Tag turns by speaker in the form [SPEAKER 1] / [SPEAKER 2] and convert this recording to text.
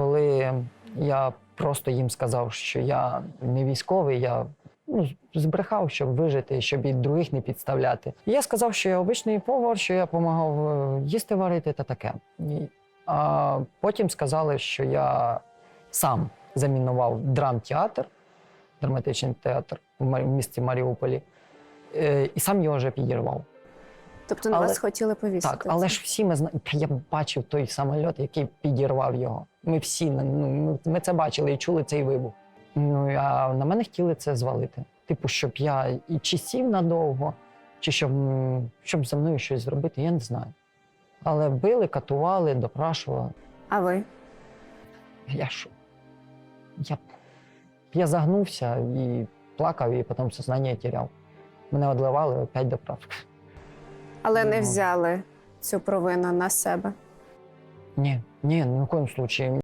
[SPEAKER 1] коли я просто їм сказав, що я не військовий, я ну, збрехав, щоб вижити, щоб і других не підставляти. Я сказав, що я обичний повар, що я допомагав е, їсти варити та таке. А потім сказали, що я сам замінував драмтеатр, драматичний театр в місті Маріуполі, е, і сам його вже підірвав.
[SPEAKER 2] Тобто на
[SPEAKER 1] Але-
[SPEAKER 2] вас хотіли повісити.
[SPEAKER 1] Так, але ж всі ми знаємо. Я бачив той самоліт, який підірвав його. Ми всі ну, ми, ми це бачили і чули цей вибух. Ну а на мене хотіли це звалити. Типу, щоб я і чи сів надовго, чи щоб, щоб за мною щось зробити, я не знаю. Але били, катували, допрашували.
[SPEAKER 2] А ви?
[SPEAKER 1] Я що? Я, я загнувся і плакав, і потім сознання тіряв. Мене одливали опять доправ.
[SPEAKER 2] Але не взяли цю провину на себе.
[SPEAKER 1] Ні, ні, ні в коєму случаї.